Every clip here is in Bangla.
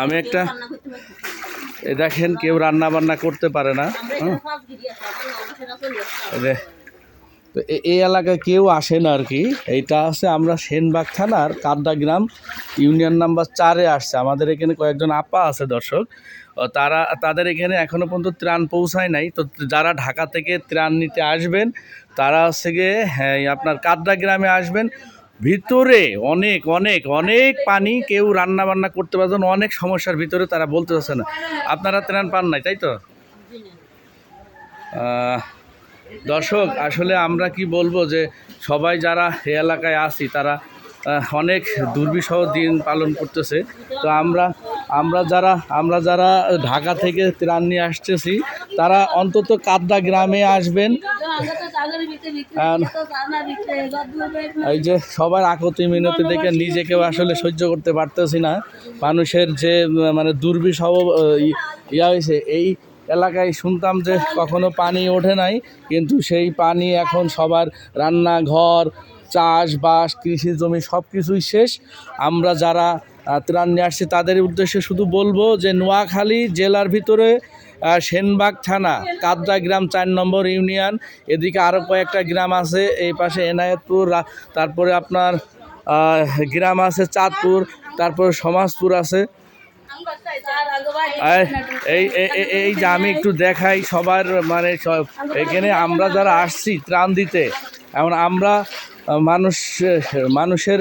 আমি একটা এ দেখেন কেউ রান্না বান্না করতে পারে না হ্যাঁ? তো এই এলাকায় কেউ আসে না আর কি। এইটা আছে আমরা সেনবাগ থানার কাদ্দা গ্রাম, ইউনিয়ন নাম্বার চারে আসছে। আমাদের এখানে কয়েকজন আপা আছে দর্শক। তারা, তাদের এখানে এখনও পর্যন্ত ত্রাণ পৌঁছায় নাই। তো যারা ঢাকা থেকে ত্রাণ নিতে আসবেন, তারা হচ্ছে গিয়ে হ্যাঁ আপনার কাদ্দা গ্রামে আসবেন। ভিতরে অনেক অনেক অনেক পানি কেউ রান্না বান্না করতে পারছেন অনেক সমস্যার ভিতরে তারা বলতে পারছে না। আপনারা ত্রাণ পান নাই, তাই তো? দর্শক, আসলে আমরা কি বলব যে সবাই যারা এ এলাকায় আছি, তারা অনেক দুর্বিষহ দিন পালন করতেছে। তো আমরা আমরা যারা আমরা যারা ঢাকা থেকে ত্রাণ নিয়ে আসতেছি, তারা অন্তত কাদ্দা গ্রামে আসবেন। এই যে সবার আকতি মিনতি দেখে নিজেকেও আসলে সহ্য করতে পারতেছি না। মানুষের যে মানে দুর্বিষহ ইয়া হয়েছে এই এলাকায় শুনতাম যে কখনো পানি ওঠে নাই কিন্তু সেই পানি এখন সবার রান্নাঘর চাষবাস কৃষি জমি সব কিছুই শেষ। আমরা যারা ত্রাণ নিয়ে আসছি। তাদের উদ্দেশ্যে শুধু বলব যে নোয়াখালী জেলার ভিতরে সেনবাগ থানা কাদ্রা গ্রাম চার নম্বর ইউনিয়ন, এদিকে আরও কয়েকটা গ্রাম আছে, এই পাশে এনায়েতপুর তারপরে আপনার গ্রাম আছে চাঁদপুর, তারপরে সমাজপুর আছে। এই- এই যে আমি একটু দেখাই সবার মানে এখানে আমরা যারা আসছি ত্রাণ দিতে, এখন আমরা মানুষ মানুষের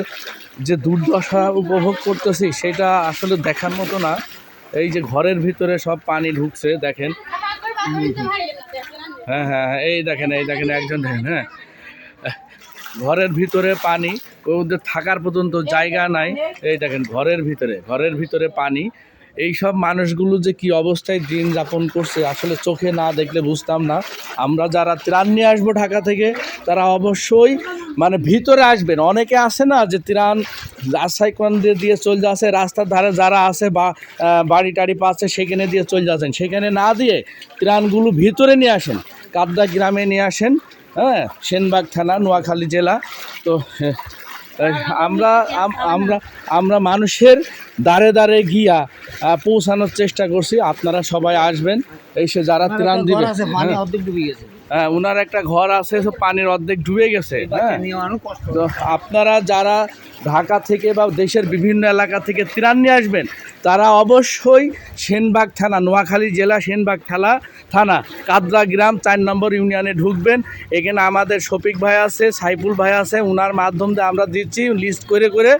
যে দুর্দশা উপভোগ করতেছি সেটা আসলে দেখার মতো না। এই যে ঘরের ভিতরে সব পানি ঢুকছে, দেখেন। হ্যাঁ হ্যাঁ হ্যাঁ এই দেখেন এই দেখেন, একজন দেখেন হ্যাঁ। ঘরের ভিতরে পানি, ওদের থাকার পর্যন্ত জায়গা নাই। এই দেখেন, ঘরের ভিতরে ঘরের ভিতরে পানি। এই সব মানুষগুলো যে কি অবস্থায় দিন যাপন করছে আসলে চোখে না দেখলে বুঝতাম না। আমরা যারা ত্রাণ নিয়ে আসব ঢাকা থেকে তারা অবশ্যই মানে ভিতরে আসবেন। অনেকে আসে না যে ত্রাণ রাস্তায় কোন দিয়ে দিয়ে চলে যাচ্ছে রাস্তার ধারে যারা আছে বা বাড়ি টাড়ি পাচ্ছে সেখানে দিয়ে চলে যাচ্ছেন। সেখানে না দিয়ে ত্রাণগুলো ভিতরে নিয়ে আসেন। কাদ্দা গ্রামে নিয়ে আসেন হ্যাঁ সেনবাগ থানা নোয়াখালী জেলা। তো আহ, আমরা আমরা আমরা মানুষের দাঁড়ে দাঁড়ে গিয়া পৌঁছানোর চেষ্টা করছি। আপনারা সবাই আসবেন। এসে যারা ত্রাণ দিবে হ্যাঁ, গেছে হ্যাঁ ওনার একটা ঘর আছে সব পানির অর্ধেক ডুবে গেছে হ্যাঁ। তো আপনারা যারা ঢাকা থেকে বা দেশের বিভিন্ন এলাকা থেকে ত্রাণ নিয়ে আসবেন তারা অবশ্যই সেনবাগ থানা নোয়াখালী জেলা সেনবাগ থানা থানা কাদরা গ্রাম চার নম্বর ইউনিয়নে ঢুকবেন। এখানে আমাদের শফিক ভাই আছে সাইফুল ভাই আছে ওনার মাধ্যম দিয়ে আমরা দিচ্ছি লিস্ট করে করে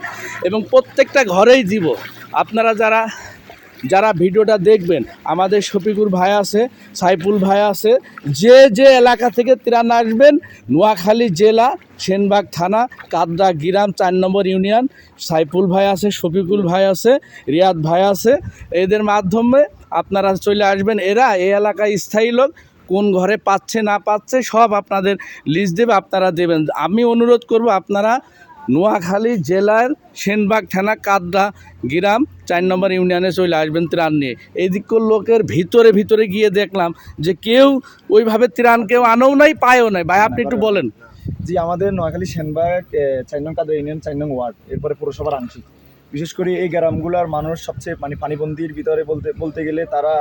এবং প্রত্যেকটা ঘরেই দিব। আপনারা যারা যারা ভিডিওটা দেখবেন, আমাদের শফিকুর ভাই আছে, সাইফুল ভাই আছে, যে যে এলাকা থেকে ত্রাণ আসবেন, নোয়াখালী জেলা, সেনবাগ থানা, কাদরা গ্রাম, চার নম্বর ইউনিয়ন, সাইফুল ভাই আছে, শফিকুল ভাই আছে, রিয়াদ ভাই আছে, এদের মাধ্যমে আপনারা চলে আসবেন। এরা এই এলাকায় স্থায়ী লোক, কোন ঘরে পাচ্ছে না পাচ্ছে সব আপনাদের লিস্ট দেবে, আপনারা দেবেন। আমি অনুরোধ করব, আপনারা নোয়াখালী জেলার সেনবাগ থানা কাদরা গ্রাম, চার নম্বর ইউনিয়নে চলে আসবেন ত্রাণ নিয়ে। এদিকর লোকের ভিতরে ভিতরে গিয়ে দেখলাম যে কেউ ওইভাবে ত্রাণ কেউ আনেও নাই, পায়ও নাই। ভাই, আপনি একটু বলেন। জি, আমাদের নোয়াখালী সেনবাগ চার নং কাদা ইউনিয়ন, চার নং ওয়ার্ড, এরপরে পৌরসভার আংশিক। বিশেষ করে এই গ্রামগুলোর মানুষ সবচেয়ে মানে পানিবন্দির ভিতরে বলতে বলতে গেলে তারা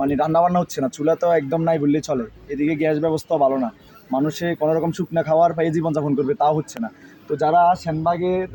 মানে রান্না বান্না হচ্ছে না, চুলা তো একদম নাই বললেই চলে। এদিকে গ্যাস ব্যবস্থাও ভালো না। মানুষে কোনো রকম শুকনা খাওয়ার পায়ে জীবনযাপন করবে, তাও হচ্ছে না। তো যারা শ্যানবাগের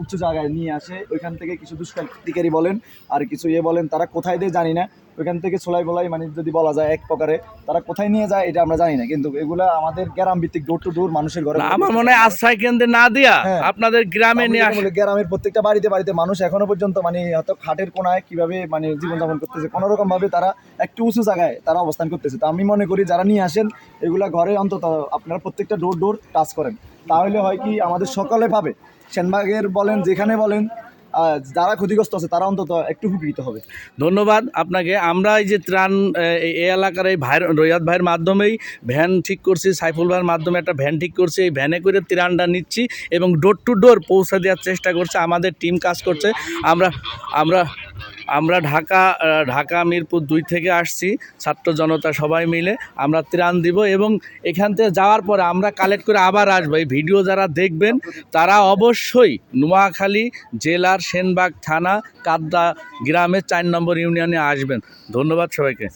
উচ্চ জায়গায় নিয়ে আসে, ওইখান থেকে কিছু দুষ্কৃতিকারী বলেন আর কিছু ইয়ে বলেন, তারা কোথায় দিয়ে জানি না। ওইখান থেকে ছোলাই বলাই মানে যদি বলা যায় এক প্রকারে তারা কোথায় নিয়ে যায় এটা আমরা জানি না কিন্তু এগুলা আমাদের গ্রাম ভিত্তিক ডোর টু ডোর মানুষের ঘরে আমার মনে হয় আশ্রয় কেন্দ্রে না দিয়া হ্যাঁ। আপনাদের গ্রামে নিয়ে গ্রামের প্রত্যেকটা বাড়িতে বাড়িতে মানুষ এখনও পর্যন্ত মানে হয়তো খাটের কোনায় কীভাবে মানে জীবনযাপন করতেছে কোনো রকম ভাবে তারা একটু উঁচু জায়গায় তারা অবস্থান করতেছে তো আমি মনে করি যারা নিয়ে আসেন এগুলা ঘরে অন্তত আপনারা প্রত্যেকটা ডোর ডোর টাচ করেন তাহলে হয় কি আমাদের সকালে পাবে সেনবাগের বলেন যেখানে বলেন যারা ক্ষতিগ্রস্ত আছে, তারা অন্তত একটু উপকৃত হবে। ধন্যবাদ আপনাকে। আমরা এই যে ত্রাণ এই এলাকার এই ভাইয়ের রৈয়াদ ভাইয়ের মাধ্যমেই ভ্যান ঠিক করছি, সাইফুল ভাইয়ের মাধ্যমে একটা ভ্যান ঠিক করছি, এই ভ্যানে করে ত্রাণটা নিচ্ছি এবং ডোর টু ডোর পৌঁছে দেওয়ার চেষ্টা করছে। আমাদের টিম কাজ করছে। আমরা আমরা আমরা ঢাকা ঢাকা মিরপুর দুই থেকে আসছি, ছাত্র জনতা সবাই মিলে। আমরা ত্রাণ দিব এবং এখান থেকে যাওয়ার পরে আমরা কালেক্ট করে আবার আসব। এই ভিডিও যারা দেখবেন, তারা অবশ্যই নোয়াখালী জেলার সেনবাগ থানা, কাদ্দা গ্রামের চার নম্বর ইউনিয়নে আসবেন। ধন্যবাদ সবাইকে।